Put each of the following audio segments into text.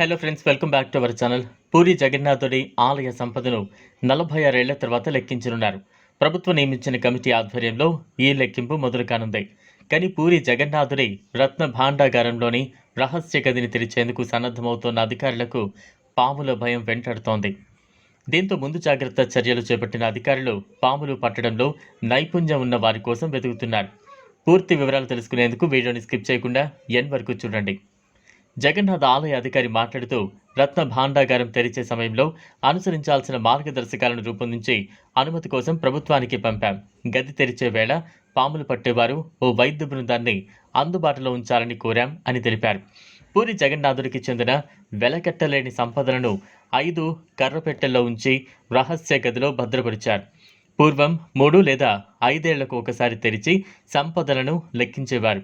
Hello friends welcome back to our channel Puri జగన్నాథుడి ఆలయ సంపదను నలభై ఆరేళ్ళ తర్వాత లెక్కించనున్నారు. ప్రభుత్వం నియమించిన కమిటీ ఆధ్వర్యంలో ఈ లెక్కింపు మొదలు కానుంది. కానీ పూరి జగన్నాథుడి రత్న భాండాగారంలోని రహస్య గదిని తెరిచేందుకు సన్నద్ధమవుతున్న అధికారులకు పాముల భయం వెంటాడుతోంది. దీంతో ముందు జాగ్రత్త చర్యలు చేపట్టిన అధికారులు పాములు పట్టడంలో నైపుణ్యం ఉన్న వారి కోసం వెతుకుతున్నారు. పూర్తి వివరాలు తెలుసుకునేందుకు వీడియోని స్కిప్ చేయకుండా ఎన్ వరకు చూడండి. జగన్నాథ్ ఆలయ అధికారి మాట్లాడుతూ రత్న భాండాగారం తెరిచే సమయంలో అనుసరించాల్సిన మార్గదర్శకాలను రూపొందించి అనుమతి కోసం ప్రభుత్వానికి పంపాం. గది తెరిచే వేళ పాములు పట్టేవారు ఓ వైద్య బృందాన్ని అందుబాటులో ఉంచాలని కోరాం అని తెలిపారు. పూరి జగన్నాథుడికి చెందిన వెలకట్టలేని సంపదలను ఐదు కర్రపెట్టెల్లో ఉంచి రహస్య గదిలో భద్రపరిచారు. పూర్వం మూడు లేదా ఐదేళ్ళకు ఒకసారి తెరిచి సంపదలను లెక్కించేవారు.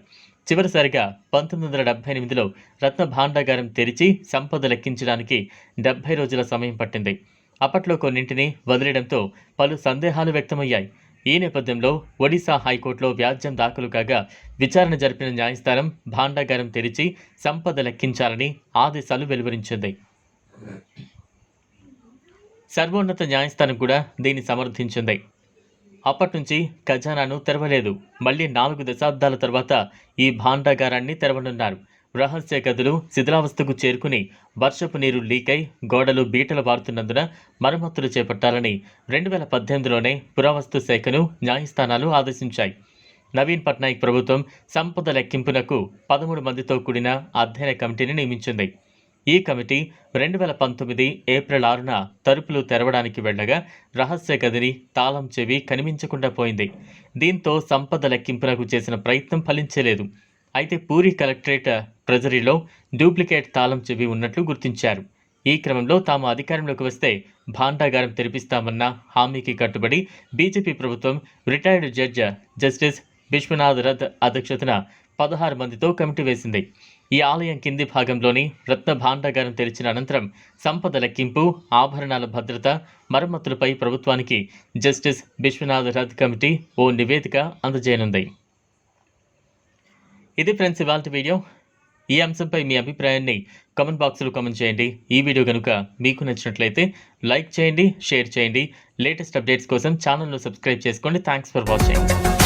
చివరిసారిగా పంతొమ్మిది వందల డెబ్బై ఎనిమిదిలో రత్న భాండాగారం తెరిచి సంపద లెక్కించడానికి డెబ్బై రోజుల సమయం పట్టింది. అప్పట్లో కొన్నింటిని వదిలేయడంతో పలు సందేహాలు వ్యక్తమయ్యాయి. ఈ నేపథ్యంలో ఒడిశా హైకోర్టులో వ్యాజ్యం దాఖలు కాగా విచారణ జరిపిన న్యాయస్థానం భాండాగారం తెరిచి సంపద లెక్కించాలని ఆదేశాలు వెలువరించింది. సర్వోన్నత న్యాయస్థానం కూడా దీన్ని సమర్థించింది. అప్పటినుంచి ఖజానాను తెరవలేదు. మళ్ళీ నాలుగు దశాబ్దాల తర్వాత ఈ భాండాగారాన్ని తెరవనున్నారు. రహస్య గదులు శిథిలావస్థకు చేరుకుని వర్షపు నీరు లీకై గోడలు బీటలు బారుతున్నందున మరమ్మతులు చేపట్టాలని రెండు వేల పద్దెనిమిదిలోనే పురావస్తు శాఖను న్యాయస్థానాలు ఆదేశించాయి. నవీన్ పట్నాయక్ ప్రభుత్వం సంపద లెక్కింపునకు పదమూడు మందితో కూడిన అధ్యయన కమిటీని నియమించింది. ఈ కమిటీ రెండు వేల పంతొమ్మిది ఏప్రిల్ ఆరున తలుపులు తెరవడానికి వెళ్ళగా రహస్య గదిని తాళం చెవి కనిపించకుండా పోయింది. దీంతో సంపద లెక్కింపునకు చేసిన ప్రయత్నం ఫలించలేదు. అయితే పూరి కలెక్టరేట్ ట్రెజరీలో డూప్లికేట్ తాళం చెవి ఉన్నట్లు గుర్తించారు. ఈ క్రమంలో తాము అధికారంలోకి వస్తే భాండాగారం తెరిపిస్తామన్న హామీకి కట్టుబడి బీజేపీ ప్రభుత్వం retired judge justice Vishwanath Rath అధ్యక్షతన పదహారు మందితో కమిటీ వేసింది. ఈ ఆలయం కింది భాగంలోని రత్న భాండాగారం తెరిచిన అనంతరం సంపద లెక్కింపు ఆభరణాల భద్రత మరమ్మతులపై ప్రభుత్వానికి జస్టిస్ విశ్వనాథ్ రథ్ కమిటీ ఓ నివేదిక అందజేయనుంది. ఇది ఫ్రెండ్స్ ఇవాళ వీడియో. ఈ అంశంపై మీ అభిప్రాయాన్ని కామెంట్ బాక్స్లో కామెంట్ చేయండి. ఈ వీడియో కనుక మీకు నచ్చినట్లయితే లైక్ చేయండి షేర్ చేయండి. లేటెస్ట్ అప్డేట్స్ కోసం ఛానల్ను సబ్స్క్రైబ్ చేసుకోండి. Thanks for watching.